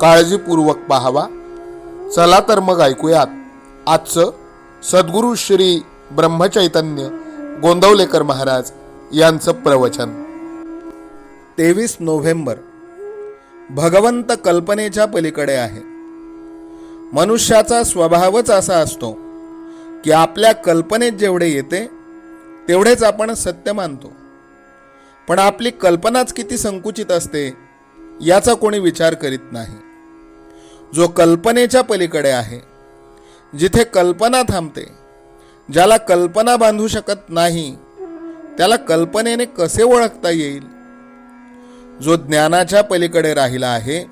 काळजीपूर्वक पाहावा. चला तर मग ऐकूयात. आजचं सद्गुरू श्री ब्रह्मचैतन्य गोंदवलेकर महाराज यांचं प्रवचन. तेवीस नोव्हेंबर. भगवंत कल्पनेच्या पलीकडे आहे. मनुष्याचा स्वभावच असा असतो की आपल्या कल्पनेत जेवढे येते तेवढेच आपण सत्य मानतो. पण आपली कल्पनाच किती संकुचित असते याचा कोणी विचार करीत नाही. जो कल्पनेच्या पलीकडे आहे जिथे कल्पना थांबते ज्याला कल्पना बांधू शकत नाही त्याला कल्पनेने कसे ओळखता येईल? जो ज्ञानाच्या पलीकडे राहिला आहे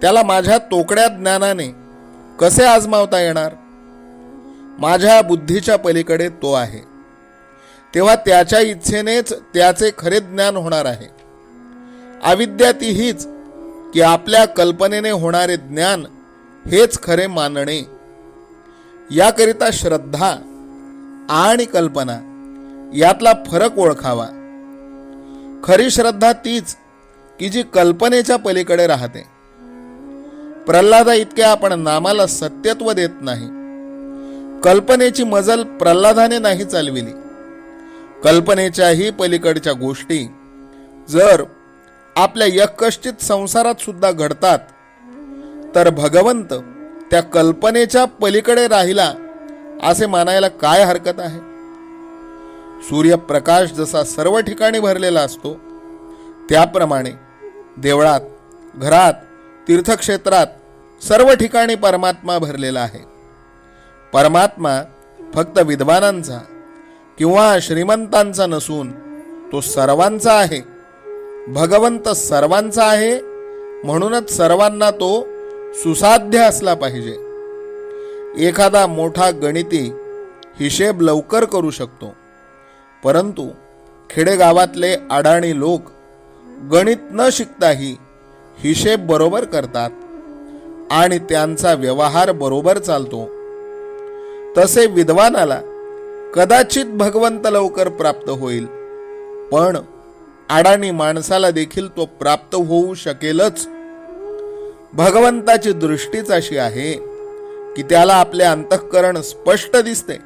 त्याला माझ्या तोकड्या ज्ञानाने कसे आजमावता येणार? माझ्या बुद्धीच्या पलीकडे तो आहे. तेव्हा त्याच्या इच्छेनेच त्याचे खरे ज्ञान होणार आहे. अविद्या ती हीच की आपल्या कल्पनेने होणारे ज्ञान हेच खरे मानणे. याकरिता श्रद्धा आणि कल्पना यातला फरक ओळखावा. खरी श्रद्धा तीच की जी कल्पनेच्या पलीकडे राहते. प्रल्हादा इतके आपण नामाला सत्यत्व देत नाही. कल्पनेची मजल प्रल्हादाने नाही चालविली. कल्पनेच्याही पलीकडच्या गोष्टी जर आपल्या यकश्चित संसारात सुद्धा घडतात. तर भगवंत त्या कल्पनेच्या पलीकडे राहिला असे मानायला काय हरकत आहे? सूर्यप्रकाश जसा सर्व ठिकाणी भरलेला असतो त्याप्रमाणे देवळात घरात तीर्थक्षेत्रात सर्व ठिकाणी परमात्मा भरलेला आहे. परमात्मा फक्त विद्वानांचा किंवा श्रीमंतांचा नसून तो सर्वांचा आहे. भगवंत सर्वांचा आहे. म्हणूनच सर्वांना तो सुसाध्य असला पाहिजे. एखादा मोठा गणिती हिशेब लवकर करू शकतो. परंतु खेडेगावातले अडाणी लोक गणित न शिकताही हिशेब बरोबर करतात आणि त्यांचा व्यवहार बरोबर चालतो. तसे विद्वानाला कदाचित भगवंत लवकर प्राप्त होईल पण अडाणी माणसाला देखील तो प्राप्त होऊ शकेलच. भगवंताची दृष्टीच अशी आहे की त्याला आपले अंतःकरण स्पष्ट दिसते.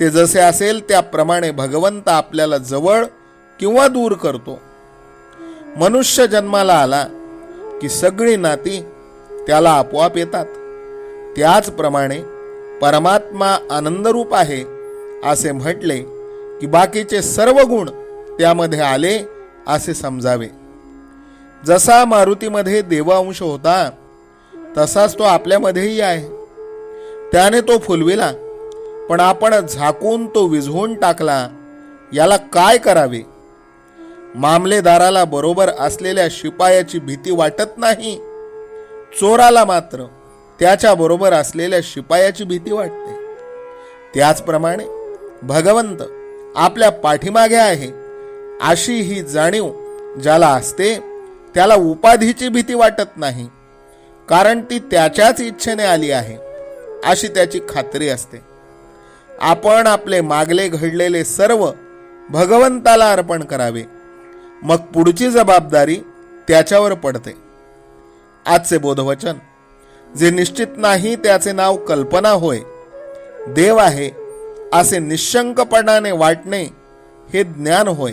ते जसे असेल त्याप्रमाणे भगवंत आपल्याला जवळ किंवा दूर करतो. मनुष्य जन्माला आला की सगळी नाती त्याला आपोआप येतात. त्याचप्रमाणे परमात्मा आनंदरूप आहे असे म्हटले की बाकीचे सर्व गुण त्यामध्ये आले असे समजावे. जसा मारुतीमध्ये देवांश होता तसाच तो आपल्यामध्येही आहे. त्याने तो फुलविला पण आपण झाकून तो विझवून टाकला याला काय करावे? मामलेदाराला बरोबर असलेल्या शिपायाची भीती वाटत नाही. चोराला मात्र त्याच्या बरोबर असलेल्या शिपायाची भीती वाटते. त्याचप्रमाणे भगवंत आपल्या पाठीमागे आहे. अशी ही जाणीव ज्याला असते त्याला उपाधीची भीती वाटत नाही कारण ती त्याच्याच इच्छेने आली आहे अशी त्याची खात्री असते. आपण आपले मागले घडलेले सर्व भगवंताला अर्पण करावे मग पुढची जबाबदारी त्याच्यावर पडते. आजचे बोधवचन जे निश्चित नाही त्याचे नाव कल्पना होय देव आहे असे निशंकपणाने वाटणे हे ज्ञान होय.